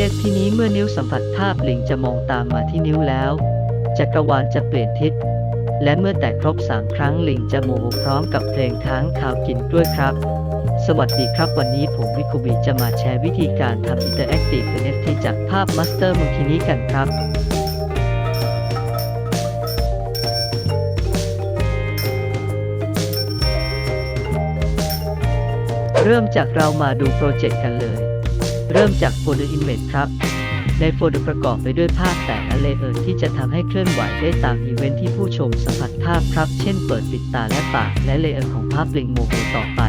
เลขที่นี้เมื่อนิ้วสัมผัสภาพลิงจะมองตามมาที่นิ้วแล้ว จักรวาลจะเปลี่ยนทิศ และเมื่อแตะครบ3ครั้งลิงจะโมโหพร้อมกับเพลงค้างข่าวกินกล้วยครับ สวัสดีครับวันนี้ผมวิคุบิจะมาแชร์วิธีการทำ Interactive NFT จากภาพ Master m o n k i n i กันครับเริ่มจากเรามาดูโปรเจกต์กันเลย เริ่มจากโฟลเดอร์ Image ครับ ในโฟลเดอร์ประกอบไปด้วยภาพแต่ละเลเยอร์ที่จะทำให้เคลื่อนไหวได้ตามอีเวนท์ที่ผู้ชมสัมผัสภาพครับ เช่นเปิดปิดตาและปาก และเลเยอร์ของภาพลิงโมโหต่อไป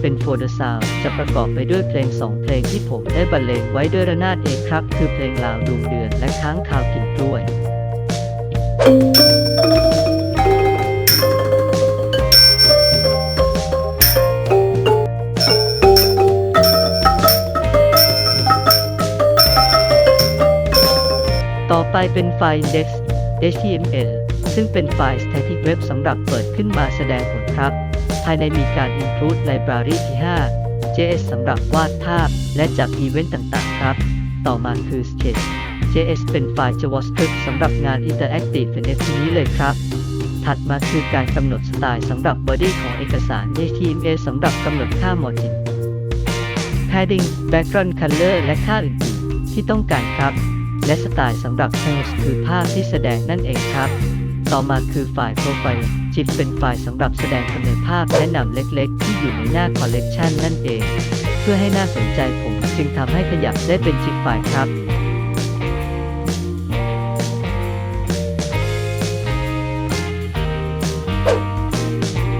เป็นโฟลเดอร์ซาวจะประกอบไปด้วยเพลง 2 เพลงที่ผมได้บรรเลงไว้ด้วยระนาดเอกครับ คือเพลงลาวดวงเดือนและค้างคาวกินกล้วย ต่อไปเป็นไฟล์ index html ซึ่งเป็นไฟล์ static web สำหรับเปิดขึ้นมาแสดงผลครับ ภายในมีการ include library ที่ 5 JS สำหรับวาดภาพ และจับอีเวนต์ต่างๆ ครับ ต่อมาคือ sketch JS เป็นไฟล์ JavaScript สำหรับงาน interactive NFT นี้เลยครับ ถัดมาคือการกำหนดสไตล์สำหรับ body ของเอกสาร HTML สำหรับกำหนดค่า margin padding background color และค่าอื่นๆที่ต้องการครับ และสไตล์สำหรับ Canvas คือภาพที่แสดงนั่นเองครับ ต่อมาคือไฟล์ Profile GIF เป็นไฟล์สำหรับแสดงกำเนิดภาพแนะนำเล็กๆ ที่อยู่ในหน้า Collection นั่นเอง เพื่อให้น่าสนใจผมจึงทำให้ขยับได้เป็น GIF ไฟล์ครับ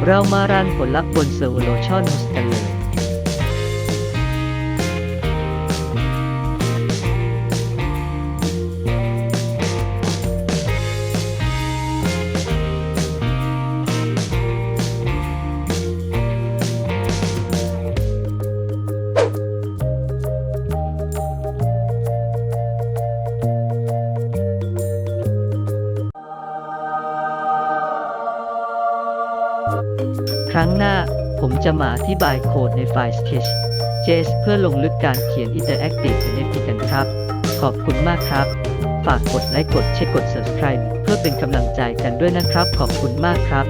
เรามารันผลลัพธ์บน Servolution Host กันเลย ครั้งหน้าผมจะมาอธิบายโค้ดในไฟล์ Sketch JS เพื่อลงลึกการเขียน Interactive NFT กันครับ ขอบคุณมากครับ ฝากกดไลค์กดแชร์กด Subscribe เพื่อเป็นกำลังใจกันด้วยนะครับ ขอบคุณมากครับ